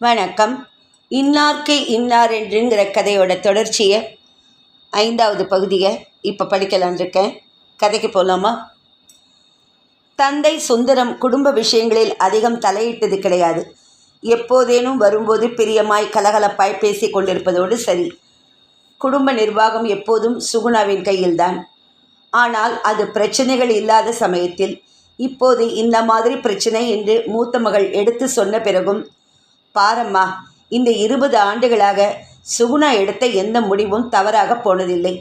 வணக்கம். இன்னார்க்கு இன்னார் என்றுங்கிற கதையோட தொடர்ச்சியை ஐந்தாவது பகுதியை இப்போ படிக்கலான் இருக்கேன் கதைக்கு போகலாமா தந்தை சுந்தரம் குடும்ப விஷயங்களில் அதிகம் தலையிட்டது கிடையாது. எப்போதேனும் வரும்போது பிரியமாய் கலகலப்பாய் பேசிக் கொண்டிருப்பதோடு சரி. குடும்ப நிர்வாகம் எப்போதும் சுகுணாவின் கையில்தான். ஆனால் அது பிரச்சனைகள் இல்லாத சமயத்தில் இப்போது இந்த மாதிரி பிரச்சனை என்று மூத்த மகள் எடுத்து சொன்ன பிறகும் பாரம்மா இந்த இருபது ஆண்டுகளாக சுகுணா எடுத்த எந்த முடிவும் தவறாக போனதில்லை.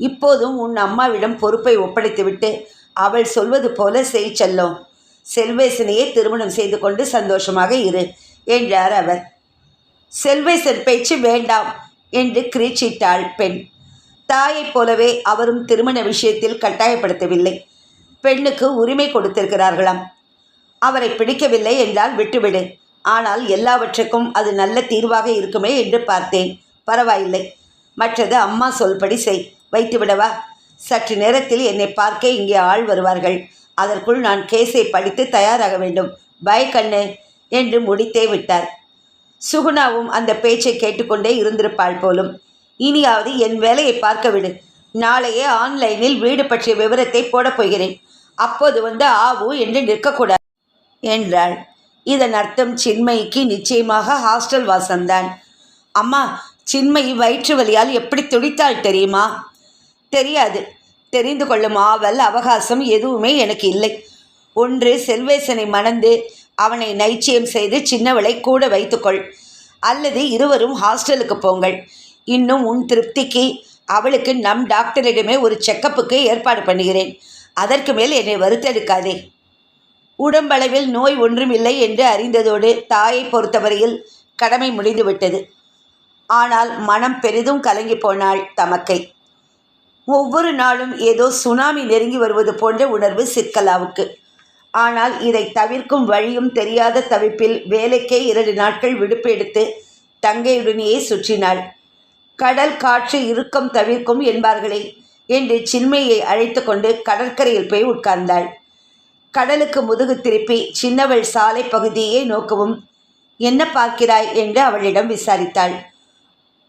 இப்போதும் உன் அம்மாவிடம் பொறுப்பை ஒப்படைத்துவிட்டு அவள் சொல்வது போல செய் செல்லும் செல்வேசனையே திருமணம் செய்து கொண்டு சந்தோஷமாக இரு என்றார் அவர். செல்வேசன் பேச்சு வேண்டாம் என்று கிரீச்சிட்டாள் பெண். தாயைப் போலவே அவரும் திருமண விஷயத்தில் கட்டாயப்படுத்தவில்லை. பெண்ணுக்கு உரிமை கொடுத்திருக்கிறார்களாம். அவரை பிடிக்கவில்லை என்றால் விட்டுவிடு ஆனால் எல்லாவற்றுக்கும் அது நல்ல தீர்வாக இருக்குமே என்று பார்த்தேன். பரவாயில்லை. மற்றது அம்மா சொல்படி செய். வைத்து விடவா? சற்று நேரத்தில் என்னை பார்க்க இங்கே ஆள் வருவார்கள். அதற்குள் நான் கேஸை படித்து தயாராக வேண்டும். பயக்கண்ணு என்று முடித்தே விட்டார். சுகுணாவும் அந்த பேச்சை கேட்டுக்கொண்டே இருந்திருப்பாள் போலும். இனியாவது என் வேலையை பார்க்க விடு நாளையே ஆன்லைனில் வீடு பற்றிய விவரத்தை போடப் போகிறேன். அப்போது வந்து ஆவு என்று நிற்கக்கூடாது என்றாள். இதன் அர்த்தம் சின்மயிக்கு நிச்சயமாக ஹாஸ்டல் வாசம்தான் அம்மா சின்மயி வயிற்று வலியால் எப்படி துடித்தாள் தெரியுமா? தெரியாது. தெரிந்து கொள்ளும் ஆவல் அவகாசம் எதுவுமே எனக்கு இல்லை. ஒன்று செல்வேசனை மணந்து அவனை நைச்சியம் செய்து சின்னவளை கூட வைத்துக்கொள். அல்லது இருவரும் ஹாஸ்டலுக்கு போங்கள். இன்னும் உன் திருப்திக்கு அவளுக்கு நம் டாக்டரிடமே ஒரு செக்கப்புக்கு ஏற்பாடு பண்ணுகிறேன். அதற்கு மேல் என்னை வருத்தெடுக்காதே. உடம்பளவில் நோய் ஒன்றுமில்லை என்று அறிந்ததோடு தாயை பொறுத்தவரையில் கடமை முடிந்துவிட்டது. ஆனால் மனம் பெரிதும் கலங்கி போனாள் தமக்கை. ஒவ்வொரு நாளும் ஏதோ சுனாமி நெருங்கி வருவது போன்ற உணர்வு சிற்கலாவுக்கு. ஆனால் இதை தவிர்க்கும் வழியும் தெரியாத தவிப்பில் வேலைக்கே இரண்டு நாட்கள் விடுப்பு எடுத்து தங்கையுடனேயே சுற்றினாள். கடல் காற்று இறுக்கம் தவிர்க்கும் என்பார்களே என்று சின்மையை அழைத்து கொண்டு கடற்கரையில் போய் உட்கார்ந்தாள். கடலுக்கு முதுகு திருப்பி சின்னவள் சாலை பகுதியை நோக்கவும். என்ன பார்க்கிறாய்? என்று அவளிடம் விசாரித்தாள்.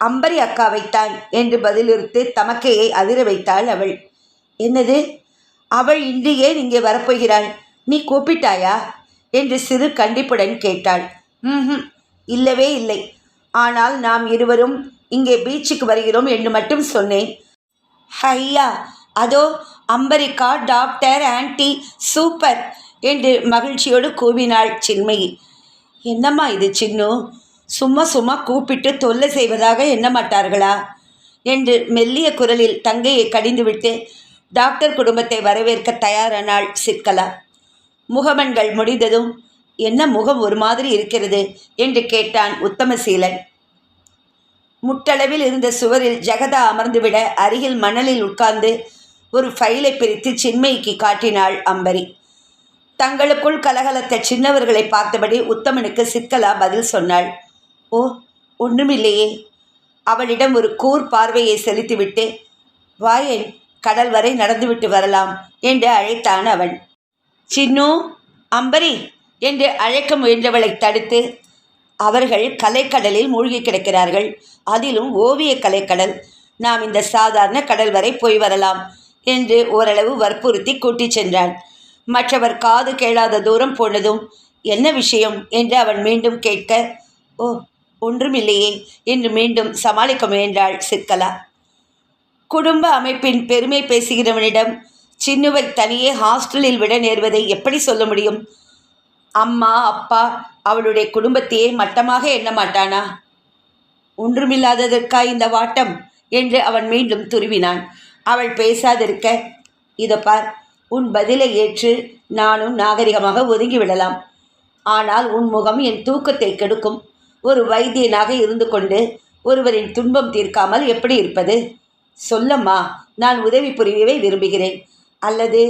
அம்பரி அக்காவைத்தான் என்று பதிலிருத்து தமக்கையை அதிர வைத்தாள் அவள். என்னது? அவள் இன்று ஏன் இங்கே வரப்போகிறாள்? நீ கூப்பிட்டாயா? என்று சிறு கண்டிப்புடன் கேட்டாள். ம் இல்லவே இல்லை. ஆனால் நாம் இருவரும் இங்கே பீச்சுக்கு வருகிறோம் என்று மட்டும் சொன்னேன். ஹையா அதோ அம்பரிக்கா டாக்டர் ஆன்ட்டி சூப்பர் என்று மகிழ்ச்சியோடு கூவினாள் சின்மயி. என்னம்மா இது சின்னு? சும்மா சும்மா கூப்பிட்டு தொல்லை செய்வதாக எண்ண மாட்டார்களா? என்று மெல்லிய குரலில் தங்கையை கடிந்துவிட்டு டாக்டர் குடும்பத்தை வரவேற்க தயாரானாள் சிற்கலா. முகமன்கள் முடிந்ததும் என்ன முகம் ஒரு மாதிரி இருக்கிறது? என்று கேட்டான் உத்தமசீலன். முட்டளவில் இருந்த சுவரில் ஜெகதா அமர்ந்துவிட அருகில் மணலில் உட்கார்ந்து ஒரு ஃபைலை பிரித்து சின்மயிக்கு காட்டினாள் அம்பரி. தங்களுக்குள் கலகலத்த சின்னவர்களை பார்த்தபடி உத்தமனுக்கு சிக்கலா பதில் சொன்னாள். ஓ ஒன்றுமில்லையே அவளிடம் ஒரு கூர் பார்வையை செலுத்திவிட்டு வாயை கடல் வரை நடந்துவிட்டு வரலாம் என்று அழைத்தான் அவன். சின்னு அம்பரி என்று அழைக்க முயன்றவளை தடுத்து அவர்கள் கலைக்கடலில் மூழ்கி கிடக்கிறார்கள். அதிலும் ஓவிய கலைக்கடல். நாம் இந்த சாதாரண கடல் வரை போய் வரலாம். என்று ஓரளவு வற்புறுத்தி கூட்டிச் சென்றான். மற்றவர் காது கேளாத தூரம் போனதும் என்ன விஷயம்? என்று அவன் மீண்டும் கேட்க ஓ ஒன்றுமில்லையே என்று மீண்டும் சமாளிக்க முயன்றாள் சிற்கலா. குடும்ப அமைப்பின் பெருமை பேசுகிறவனிடம் சின்னுவை தனியே ஹாஸ்டலில் விட நேர்வதை எப்படி சொல்ல முடியும்? அம்மா அப்பா அவளுடைய குடும்பத்தையே மட்டமாக எண்ண மாட்டானா? ஒன்றுமில்லாததற்கா இந்த வாட்டம்? என்று அவன் மீண்டும் துருவினான். அவள் பேசாதிருக்க. இதை பார் உன் பதிலை ஏற்று நானும் நாகரிகமாக ஒதுங்கிவிடலாம். ஆனால் உன் முகம் என் தூக்கத்தை கெடுக்கும். ஒரு வைத்தியனாக இருந்து கொண்டு ஒருவரின் துன்பம் தீர்க்காமல் எப்படி இருப்பது? சொல்லம்மா நான் உதவி புரியவே விரும்புகிறேன். அல்லது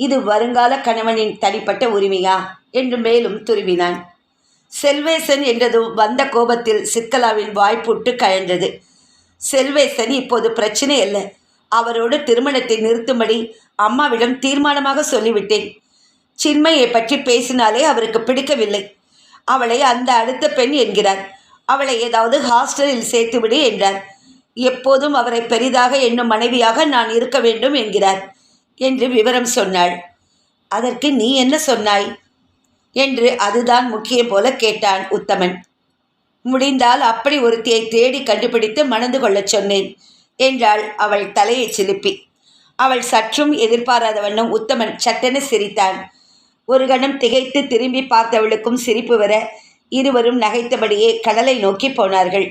இது வருங்கால கணவனின் தனிப்பட்ட உரிமையா? என்று மேலும் துருவினான். செல்வேசன் என்றதும் வந்த கோபத்தில் சிக்கலாவின் வாய்ப்புட்டு கழன்றது. செல்வேசன் இப்போது பிரச்சனை அல்ல. அவரோடு திருமணத்தை நிறுத்தும்படி அம்மாவிடம் தீர்மானமாக சொல்லிவிட்டேன். சின்மையை பற்றி பேசினாலே அவருக்கு பிடிக்கவில்லை. அவளை அந்த அடுத்த பெண் என்கிறார். அவளை ஏதாவது ஹாஸ்டலில் சேர்த்துவிடு என்றார். எப்போதும் அவரை பெரிதாக என்னும் மனைவியாக நான் இருக்க வேண்டும் என்கிறார் என்று விவரம் சொன்னாள். அதற்கு நீ என்ன சொன்னாய்? என்று அதுதான் முக்கியம் போல கேட்டான் உத்தமன். முடிந்தால் அப்படி ஒருத்தியை தேடி கண்டுபிடித்து மணந்து கொள்ளச் சொன்னேன். என்றாள் அவள் தலையை சிலுப்பி. அவள் சற்றும் எதிர்பாராத வண்ணம் உத்தமன் சட்டென சிரித்தான். ஒரு கணம் திகைத்து திரும்பி பார்த்தவளுக்கும் சிரிப்பு வர இருவரும் நகைத்தபடியே கடலை நோக்கி போனார்கள்.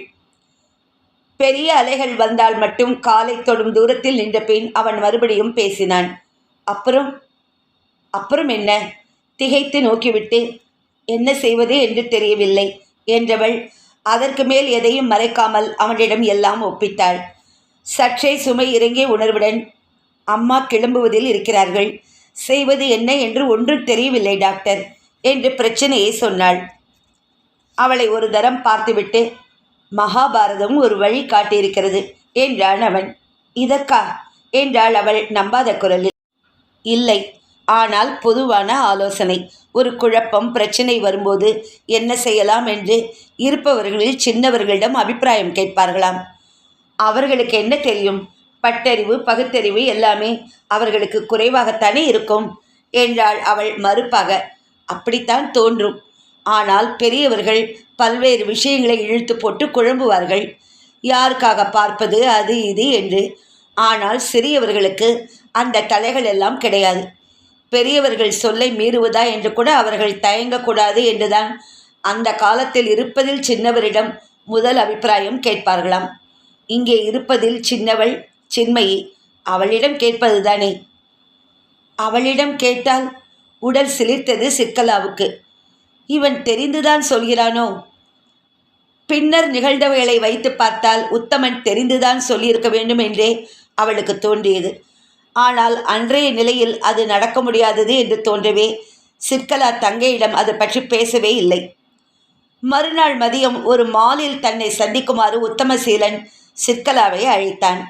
பெரிய அலைகள் வந்தால் மட்டும் காலை தொடும் தூரத்தில் நின்ற பின் அவன் மறுபடியும் பேசினான். அப்புறம்? அப்புறம் என்ன? திகைத்து நோக்கிவிட்டு என்ன செய்வது என்று தெரியவில்லை என்றவள் அதற்கு மேல் எதையும் மறைக்காமல் அவனிடம் எல்லாம் ஒப்பித்தாள் சற்றே சுமை இறங்கிய உணர்வுடன் அம்மா கிளம்புவதில் இருக்கிறார்கள். செய்வது என்ன என்று ஒன்றும் தெரியவில்லை டாக்டர் என்று பிரச்சனையை சொன்னாள். அவளை ஒரு தரம் பார்த்துவிட்டு மகாபாரதம் ஒரு வழி காட்டியிருக்கிறது என்றான் அவன். இதற்கா? என்றாள் அவள் நம்பாத குரலில். இல்லை ஆனால் பொதுவான ஆலோசனை. ஒரு குழப்பம் பிரச்சனை வரும்போது என்ன செய்யலாம் என்று இருப்பவர்களில் சின்னவர்களிடம் அபிப்பிராயம் கேட்பார்களாம். அவர்களுக்கு என்ன தெரியும்? பட்டறிவு பகுத்தறிவு எல்லாமே அவர்களுக்கு குறைவாகத்தானே இருக்கும் என்றாள் அவள் மறுப்பாக. அப்படித்தான் தோன்றும். ஆனால் பெரியவர்கள் பல்வேறு விஷயங்களை இழுத்து போட்டு குழம்புவார்கள். யாருக்காக பார்ப்பது அது இது என்று. ஆனால் சிறியவர்களுக்கு அந்த தலைகள் எல்லாம் கிடையாது. பெரியவர்கள் சொல்லை மீறுவதா என்று கூட அவர்கள் தயங்கக்கூடாது என்றுதான் அந்த காலத்தில் இருப்பதில் சின்னவரிடம் முதல் அபிப்பிராயம் கேட்பார்களாம். இங்கே இருப்பதில் சின்னவள் சின்மயி அவளிடம் கேட்பதுதானே? அவளிடம் கேட்டால் உடல் சிலிர்த்தது சிக்கலாவுக்கு இவன் தெரிந்துதான் சொல்கிறானோ? பின்னர் நிகழ்ந்தவைகளை வைத்து பார்த்தால் உத்தமன் தெரிந்துதான் சொல்லியிருக்க வேண்டும் என்றே அவளுக்கு தோன்றியது. ஆனால் அன்றைய நிலையில் அது நடக்க முடியாதது என்று தோன்றவே சிற்கலா தங்கையிடம் அது பற்றி பேசவே இல்லை. மறுநாள் மதியம் ஒரு மாலில் தன்னை சந்திக்குமாறு உத்தமசீலன் சிற்கலாவை அழைத்தான்.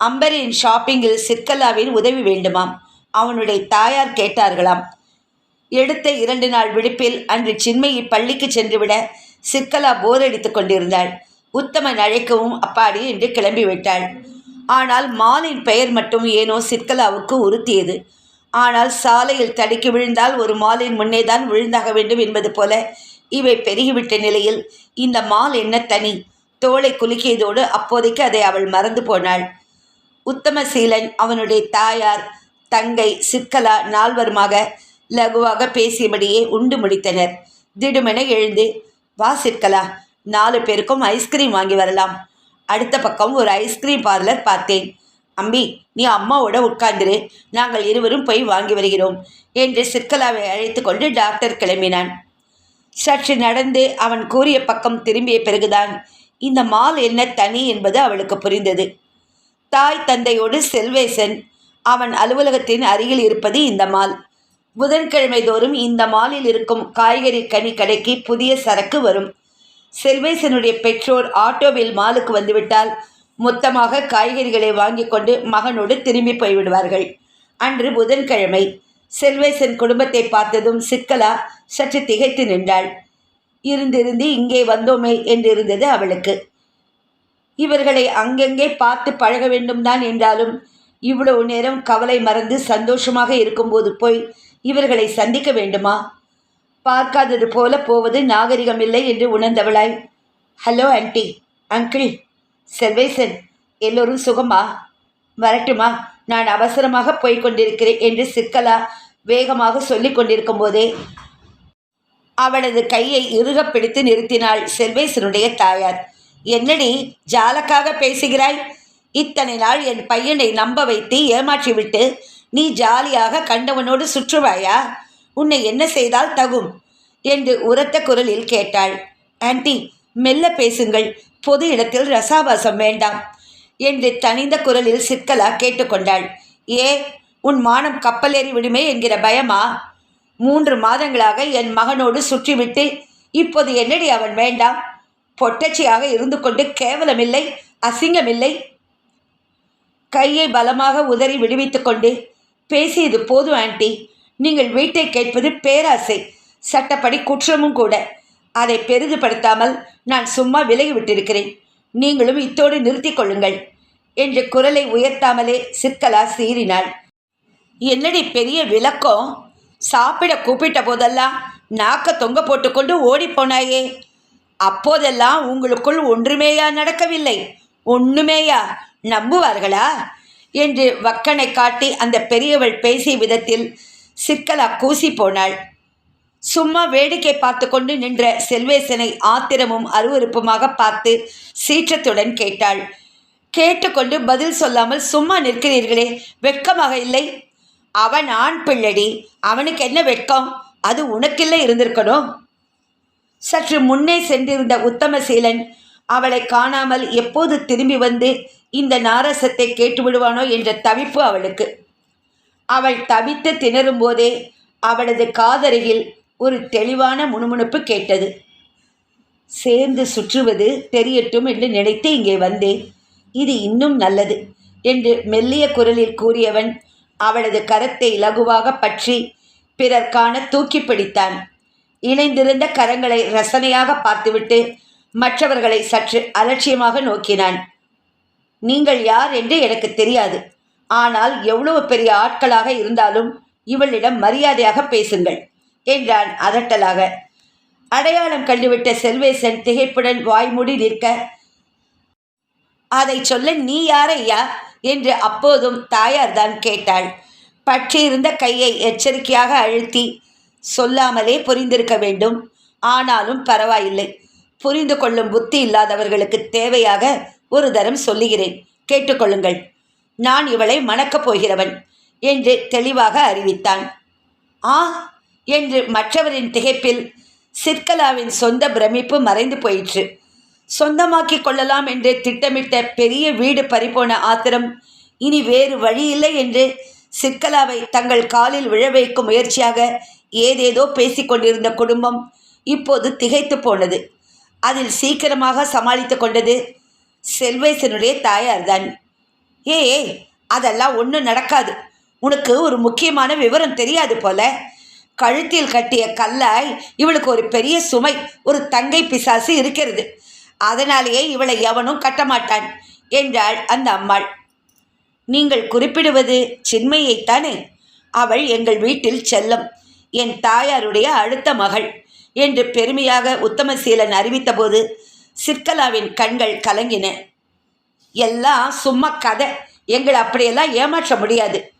அம்பரின் ஷாப்பிங்கில் சிற்கலாவின் உதவி வேண்டுமாம். அவனுடைய தாயார் கேட்டார்களாம். எடுத்த இரண்டு நாள் விடுப்பில் அன்று சின்மையை பள்ளிக்கு சென்றுவிட சிற்கலா போர் அடித்துக் கொண்டிருந்தாள். உத்தமன் அழைக்கவும் அப்பாடி என்று கிளம்பிவிட்டாள். ஆனால் மாலின் பெயர் மட்டும் ஏனோ சிற்கலாவுக்கு உறுத்தியது. ஆனால் சாலையில் தடுக்கி விழுந்தால் ஒரு மாலின் முன்னேதான் விழுந்தாக வேண்டும் என்பது போல இவை பெருகிவிட்ட நிலையில் இந்த மால் என்ன தனி? தோலை குலுக்கியதோடு அப்போதைக்கு அதை அவள் மறந்து போனாள். உத்தமசீலன் அவனுடைய தாயார் தங்கை சிற்கலா நால்வருமாக லகுவாக பேசியபடியே உண்டு முடித்தனர். திடுமென எழுந்து வா சிற்கலா நாலு பேருக்கும் ஐஸ்கிரீம் வாங்கி வரலாம். அடுத்த பக்கம் ஒரு ஐஸ்கிரீம் பார்லர் பார்த்தேன். அம்பி நீ அம்மாவோட உட்கார்ந்துரு. நாங்கள் இருவரும் போய் வாங்கி வருகிறோம் என்று சிற்கலாவை அழைத்து கொண்டு டாக்டர் கிளம்பினான். சற்று நடந்து அவன் கூறிய பக்கம் திரும்பிய பிறகுதான் இந்த மால் என்ன தனி என்பது அவளுக்கு புரிந்தது. தாய் தந்தையோடு செல்வேசன் அவன் அலுவலகத்தின் அருகில் இருப்பது இந்த மால். புதன்கிழமை தோறும் இந்த மாலில் இருக்கும் காய்கறி கனி கடைக்கு புதிய சரக்கு வரும். செல்வேசனுடைய பெற்றோர் ஆட்டோவில் மாலுக்கு வந்துவிட்டால் மொத்தமாக காய்கறிகளை வாங்கி கொண்டு மகனோடு திரும்பி போய்விடுவார்கள். அன்று புதன்கிழமை செல்வேசன் குடும்பத்தை பார்த்ததும் சிக்கலா சற்று திகைத்து நின்றாள். இருந்திருந்து இங்கே வந்தோமே என்றிருந்தது அவளுக்கு. இவர்களை அங்கங்கே பார்த்து பழக வேண்டும் தான் என்றாலும் இவ்வளவு நேரம் கவலை மறந்து சந்தோஷமாக இருக்கும்போது போய் இவர்களை சந்திக்க வேண்டுமா? பார்க்காதது போல போவது நாகரிகம் இல்லை என்று உணர்ந்தவளாய் ஹலோ ஆன்டி அங்கிள் செல்வேசன் எல்லோரும் சுகமா? வரட்டுமா? நான் அவசரமாக போய்க் கொண்டிருக்கிறேன் என்று சிக்கலா வேகமாக சொல்லிக் கொண்டிருக்கும் போதே அவளது கையை இறுகப் பிடித்து நிறுத்தினாள் செல்வேசனுடைய தாயார். என்னடி ஜாலக்காக பேசுகிறாய்? இத்தனை நாள் என் பையனை நம்ப வைத்து ஏமாற்றிவிட்டு நீ ஜாலியாக கண்டவனோடு சுற்றுவாயா? உன்னை என்ன செய்தால் தகும்? என்று உரத்த குரலில் கேட்டாள். ஆன்ட்டி மெல்ல பேசுங்கள். பொது இடத்தில் ரசாபாசம் வேண்டாம் என்று தனிந்த குரலில் சிற்கலா கேட்டுக்கொண்டாள். ஏ உன் மானம் கப்பலேறி விடுமே என்கிற பயமா? மூன்று மாதங்களாக என் மகனோடு சுற்றிவிட்டு இப்போது என்னடி அவன் வேண்டாம்? பொட்டச்சியாக இருந்து கொண்டு கேவலமில்லை அசிங்கமில்லை? கையை பலமாக உதறி விடுவித்துக் கொண்டு பேசியது போதும் ஆண்டி. நீங்கள் வீட்டை கேட்பது பேராசை. சட்டப்படி குற்றமும் கூட. அதை பெரிதுபடுத்தாமல் நான் சும்மா விலகி விட்டிருக்கிறேன் நீங்களும் இத்தோடு நிறுத்திக் கொள்ளுங்கள் என்று குரலை உயர்த்தாமலே சிற்கலா சீறினாள். என்னடி பெரிய விளக்கம்? சாப்பிட கூப்பிட்ட போதெல்லாம் நாக்க தொங்க போட்டுக்கொண்டு ஓடிப்போனாயே அப்போதெல்லாம் உங்களுக்குள் ஒன்றுமேயா நடக்கவில்லை. ஒண்ணுமேயா நம்புவார்களா? என்று வக்கனை காட்டி அந்த பெரியவள் பேசிய விதத்தில் சிக்கலா கூசி போனாள். சும்மா வேடிக்கை பார்த்து கொண்டு நின்ற செல்வேசனை ஆத்திரமும் அருவருப்புமாக பார்த்து சீற்றத்துடன் கேட்டாள். கேட்டுக்கொண்டு பதில் சொல்லாமல் சும்மா நிற்கிறீர்களே வெட்கமாக இல்லை. அவன் ஆண் பிள்ளடி. அவனுக்கு என்ன வெட்கம்? அது உனக்கில்லை இருந்திருக்கணும். சற்று முன்னே சென்றிருந்த உத்தமசீலன் அவளை காணாமல் எப்போது திரும்பி வந்து இந்த நாரசத்தை கேட்டு விடுவானோ என்ற தவிப்பு அவளுக்கு. அவள் தவித்து திணறும் போதே அவளது காதருகில் ஒரு தெளிவான முணுமுணுப்பு கேட்டது. சேர்ந்து சுற்றுவது தெரியட்டும் என்று நினைத்து இங்கே வந்தேன். இது இன்னும் நல்லது என்று மெல்லிய குரலில் கூறியவன் அவளது கரத்தை இலகுவாக பற்றி பிறர் காண தூக்கி பிடித்தான். இணைந்திருந்த கரங்களை ரசனையாக பார்த்துவிட்டு மற்றவர்களை சற்று அலட்சியமாக நோக்கினான். நீங்கள் யார் என்று எனக்கு தெரியாது. ஆனால் எவ்வளவு பெரிய ஆட்களாக இருந்தாலும் இவளிடம் மரியாதையாக பேசுங்கள் என்றான் அதட்டலாக. அடையாளம் கண்டுவிட்ட செல்வேசன் திகைப்புடன் வாய்மூடி நிற்க அதை சொல்ல நீ யாரையா என்று அப்போதும் தாயார்தான் கேட்டாள். பற்றியிருந்த கையை எச்சரிக்கையாக அழுத்தி சொல்லாமலே புரிந்திருக்க வேண்டும். ஆனாலும் பரவாயில்லை. புரிந்து கொள்ளும் புத்தி இல்லாதவர்களுக்கு தேவையாக ஒரு தரம் சொல்லுகிறேன். கேட்டுக்கொள்ளுங்கள் நான் இவளை மணக்கப் போகிறவன் என்று தெளிவாக அறிவித்தான். ஆ என்று மற்றவரின் திகைப்பில் சிற்கலாவின் சொந்த பிரமிப்பு மறைந்து போயிற்று. சொந்தமாக்கிக் கொள்ளலாம் என்று திட்டமிட்ட பெரிய வீடு பறிபோன ஆத்திரம் இனி வேறு வழியில்லை என்று சிற்கலாவை தங்கள் காலில் விழ வைக்கும் முயற்சியாக ஏதேதோ பேசிக்கொண்டிருந்த குடும்பம் இப்போது திகைத்து போனது. அதில் சீக்கிரமாக சமாளித்து கொண்டது செல்வேசனுடைய தாயார்தான். ஏ அதெல்லாம் ஒன்றும் நடக்காது. உனக்கு ஒரு முக்கியமான விவரம் தெரியாது போல. கழுத்தில் கட்டிய கல்லாய் இவளுக்கு ஒரு பெரிய சுமை ஒரு தங்கை பிசாசு இருக்கிறது. அதனாலேயே இவளை எவனும் கட்டமாட்டான் என்றாள் அந்த அம்மாள். நீங்கள் குறிப்பிடுவது சின்மையைத்தானே? அவள் எங்கள் வீட்டில் செல்லம் என் தாயாருடைய அடுத்த மகள் என்று பெருமையாக உத்தமசீலன் அறிவித்தபோது சிற்கலாவின் கண்கள் கலங்கின. எல்லாம் சும்மா கதை எங்களை அப்படியெல்லாம் ஏமாற்ற முடியாது.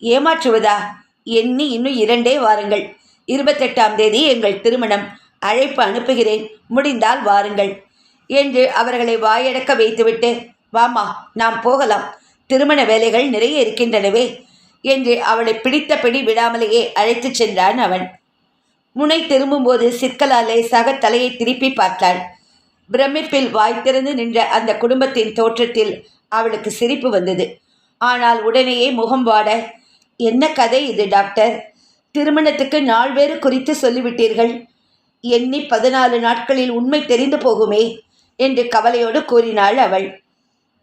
ஏமாற்றுவதா? எண்ணி இன்னும் இரண்டே வாருங்கள். இருபத்தெட்டாம் தேதி எங்கள் திருமணம். அழைப்பு அனுப்புகிறேன். முடிந்தால் வாருங்கள். என்று அவர்களை வாயடக்க வைத்துவிட்டு வாமா நாம் போகலாம். திருமண வேலைகள் நிறைய இருக்கின்றனவே என்று அவளை பிடித்தபடி விடாமலேயே அழைத்துச் சென்றான் அவன். முனை திரும்பும்போது சிற்கலாலே சக தலையை திருப்பி பார்த்தாள். பிரமிப்பில் வாய் திறந்து நின்ற அந்த குடும்பத்தின் தோற்றத்தில் அவளுக்கு சிரிப்பு வந்தது. ஆனால் உடனேயே முகம் வாட என்ன கதை இது டாக்டர்? திருமணத்துக்கு நாள் வேறு குறித்து சொல்லிவிட்டீர்கள். எண்ணி பதினாலு நாட்களில் உண்மை தெரிந்து போகுமே. என்று கவலையோடு கூறினாள் அவள்.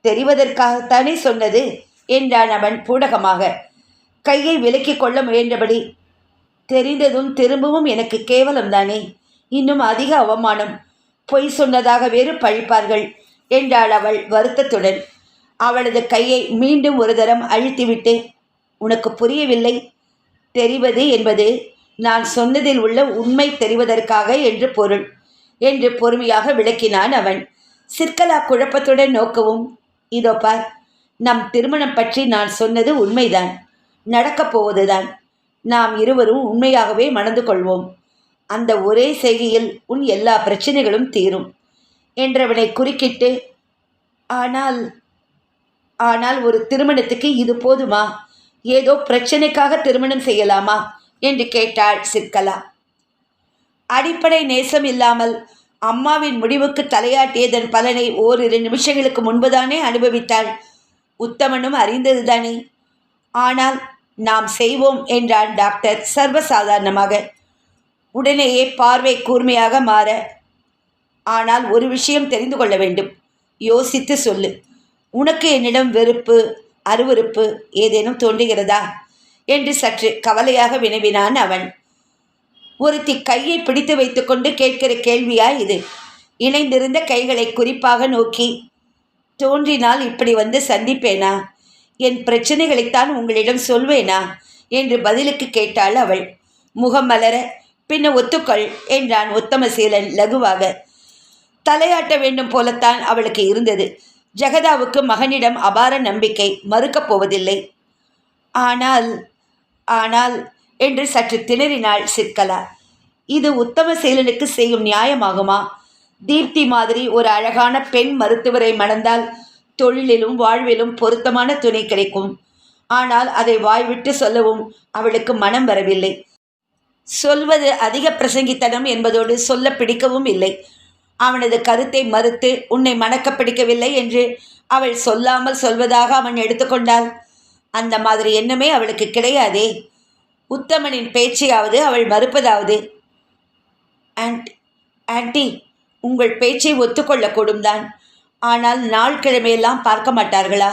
தெரிவதற்காகத்தானே சொன்னது? என்றான் அவன் பூடகமாக. கையை விலக்கிக் கொள்ள முயன்றபடி. தெரிந்ததும் திரும்பவும் எனக்கு கேவலம்தானே? இன்னும் அதிக அவமானம். பொய் சொன்னதாக வேறு பழிப்பார்கள் என்றாள் அவள் வருத்தத்துடன். அவளது கையை மீண்டும் ஒரு தரம் அழுத்திவிட்டு உனக்கு புரியவில்லை. தெரிவது என்பது நான் சொன்னதில் உள்ள உண்மை தெரிவதற்காக என்று பொருள். என்று பொறுமையாக விளக்கினான் அவன். சிற்கலா குழப்பத்துடன் நோக்கவும் இதோ பார் நம் திருமணம் பற்றி நான் சொன்னது உண்மைதான். நடக்கப் போவதுதான். நாம் இருவரும் உண்மையாகவே மணந்து கொள்வோம். அந்த ஒரே செய்கையில் உன் எல்லா பிரச்சனைகளும் தீரும் என்றவனை குறுக்கிட்டு ஆனால் ஆனால் ஒரு திருமணத்துக்கு இது போதுமா? ஏதோ பிரச்சனைக்காக திருமணம் செய்யலாமா? என்று கேட்டாள் சிற்கலா. அடிப்படை நேசம் இல்லாமல் அம்மாவின் முடிவுக்கு தலையாட்டியதன் பலனை ஓரிரு நிமிஷங்களுக்கு முன்புதானே அனுபவித்தாள். உத்தமனும் அறிந்ததுதானே. ஆனால் நாம் செய்வோம் என்றான் டாக்டர் சர்வசாதாரணமாக. உடனேயே பார்வை கூர்மையாக மாற. ஆனால் ஒரு விஷயம் தெரிந்து கொள்ள வேண்டும். யோசித்து சொல்லு. உனக்கு என்னிடம் வெறுப்பு அருவருப்பு ஏதேனும் தோன்றுகிறதா? என்று சற்று கவலையாக வினவினான் அவன். ஒருத்தி கையை பிடித்து வைத்துக்கொண்டு கேட்கிற கேள்வியா இது? இணைந்திருந்த கைகளை குறிப்பாக நோக்கி தோன்றினால் இப்படி வந்து சந்திப்பேனா? என் பிரச்சனைகளைத்தான் உங்களிடம் சொல்வேனா? என்று பதிலுக்கு கேட்டாள் அவள். முகம் மலர பின்ன ஒத்துக்கொள் என்றான் உத்தமசீலன் லகுவாக. தலையாட்ட வேண்டும் போலத்தான் அவளுக்கு இருந்தது. ஜெகதாவுக்கு மகனிடம் அபார நம்பிக்கை மறுக்கப் போவதில்லை. ஆனால் ஆனால் என்று சற்று திணறினாள் சிற்கலா. இது உத்தம செயலனுக்கு செய்யும் நியாயமாகுமா? தீப்தி மாதிரி ஒரு அழகான பெண் மருத்துவரை மணந்தால் தொழிலிலும் வாழ்விலும் பொருத்தமான துணை கிடைக்கும். ஆனால் அதை வாய்விட்டு சொல்லவும் அவளுக்கு மனம் வரவில்லை. சொல்வது அதிக பிரசங்கித்தனம் என்பதோடு சொல்ல பிடிக்கவும் இல்லை. அவனது கருத்தை மறுத்து உன்னை மணக்க பிடிக்கவில்லை என்று அவள் சொல்லாமல் சொல்வதாக அவன் எடுத்துக்கொண்டாள். அந்த மாதிரி எண்ணமே அவளுக்கு கிடையாதே. உத்தமனின் பேச்சையாவது அவள் மறுப்பதாவது? ஆண்ட் ஆண்டி உங்கள் பேச்சை ஒத்துக்கொள்ளக்கூடும் தான் ஆனால் நாள் கிழமையெல்லாம் பார்க்க மாட்டார்களா?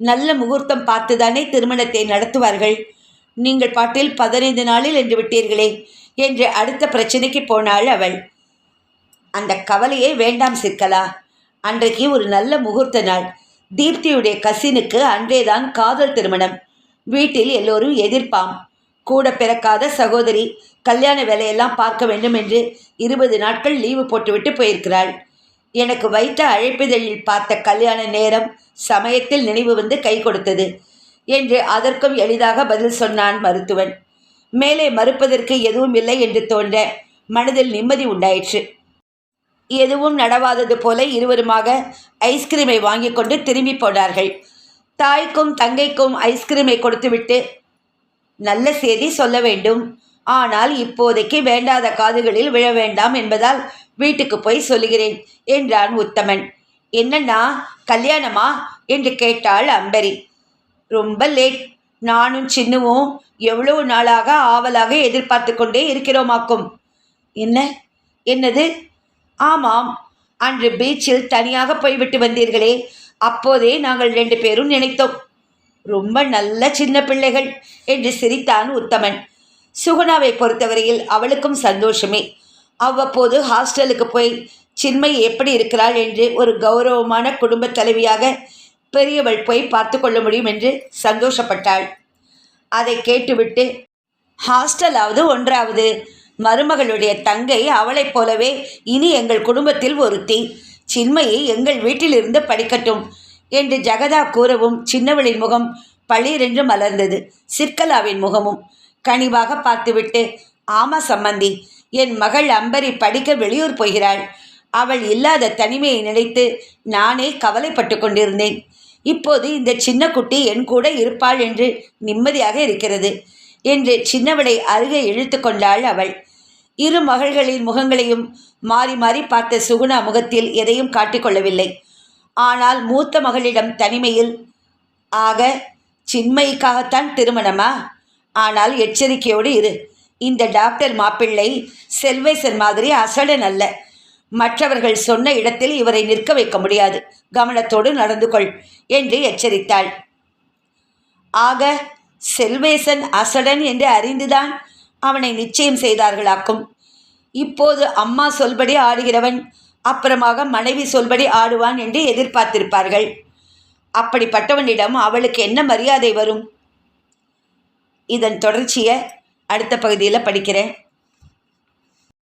நல்ல முகூர்த்தம் பார்த்துதானே திருமணத்தை நடத்துவார்கள்? நீங்கள் பாட்டில் பதினைந்து நாளில் என்று விட்டீர்களே என்று அடுத்த பிரச்சனைக்கு போனாள் அவள். அந்த கவலையே வேண்டாம் சிக்கலா அன்றைக்கு ஒரு நல்ல முகூர்த்த நாள். தீப்தியுடைய கசினுக்கு அன்றேதான் காதல் திருமணம். வீட்டில் எல்லோரும் எதிர்ப்பாம். கூட பிறக்காத சகோதரி கல்யாண வேலையெல்லாம் பார்க்க வேண்டும் என்று இருபது நாட்கள் லீவு போட்டுவிட்டு போயிருக்கிறாள். எனக்கு வைத்த அழைப்பிதழில் பார்த்த கல்யாண நேரம் சமயத்தில் நினைவு வந்து கை கொடுத்தது என்று அதற்கும் எளிதாக பதில் சொன்னான் மருத்துவன். மேலே மறுப்பதற்கு எதுவும் இல்லை என்று தோன்ற மனதில் நிம்மதி உண்டாயிற்று. எதுவும் நடவாதது போல இருவருமாக ஐஸ்கிரீமை வாங்கி கொண்டு திரும்பி போனார்கள். தாய்க்கும் தங்கைக்கும் ஐஸ்கிரீமை கொடுத்துவிட்டு நல்ல செய்தி சொல்ல வேண்டும். ஆனால் இப்போதைக்கு வேண்டாத காதுகளில் விழ வேண்டாம் என்பதால் வீட்டுக்கு போய் சொல்லுகிறேன் என்றான் உத்தமன். என்னண்ணா கல்யாணமா? என்று கேட்டாள் அம்பரி. ரொம்ப லேட். நானும் சின்னுவும் எவ்வளவு நாளாக ஆவலாக எதிர்பார்த்து கொண்டே இருக்கிறோமாக்கும். என்ன? என்னது? ஆமாம். அன்று பீச்சில் தனியாக போய்விட்டு வந்தீர்களே. அப்போதே நாங்கள் ரெண்டு பேரும் நினைத்தோம். ரொம்ப நல்ல சின்ன பிள்ளைகள் என்று சிரித்தான் உத்தமன். சுகுணாவை பொறுத்தவரையில் அவளுக்கும் சந்தோஷமே. அவ்வப்போது ஹாஸ்டலுக்கு போய் சின்மை எப்படி இருக்கிறாள் என்று ஒரு கௌரவமான குடும்ப தலைவியாக பெரியவள் போய் பார்த்து கொள்ள முடியும் என்று சந்தோஷப்பட்டாள். அதை கேட்டுவிட்டு ஹாஸ்டலாவது ஒன்றாவது. மருமகளுடைய தங்கை அவளைப் போலவே இனி எங்கள் குடும்பத்தில் ஒருத்தி. சின்மையை எங்கள் வீட்டிலிருந்து படிக்கட்டும். என்று ஜெகதா கூறவும் சின்னவளின் முகம் பளிரென்று மலர்ந்தது. சிற்கலாவின் முகமும் கனிவாக பார்த்துவிட்டு ஆமா சம்மந்தி என் மகள் அம்பரி படிக்க வெளியூர் போகிறாள். அவள் இல்லாத தனிமையை நினைத்து நானே கவலைப்பட்டு கொண்டிருந்தேன். இப்போது இந்த சின்ன குட்டி என் கூட இருப்பாள் என்று நிம்மதியாக இருக்கிறது என்று சின்னவளை அருகே இழுத்து கொண்டாள் அவள். இரு மகள்களின் முகங்களையும் மாறி மாறி பார்த்த சுகுணா முகத்தில் எதையும் காட்டிக்கொள்ளவில்லை ஆனால் மூத்த மகளிடம் தனிமையில் ஆக சின்மைக்காகத்தான் திருமணமா? ஆனால் எச்சரிக்கையோடு இரு. இந்த டாக்டர் மாப்பிள்ளை செல்வேசன் மாதிரி அசடன் அல்ல மற்றவர்கள் சொன்ன இடத்தில் இவரை நிற்க வைக்க முடியாது. கவனத்தோடு நடந்து கொள் என்று எச்சரித்தாள். ஆக செல்வேசன் அசடன் என்று அறிந்துதான் அவனை நிச்சயம் செய்தார்களாக்கும். இப்போது அம்மா சொல்படி ஆடுகிறவன் அப்புறமாக மனைவி சொல்படி ஆடுவான் என்று எதிர்பார்த்திருப்பார்கள். அப்படிப்பட்டவனிடம் அவளுக்கு என்ன மரியாதை வரும்? இதன் தொடர்ச்சியை அடுத்த பகுதியில் படிக்கிறேன்.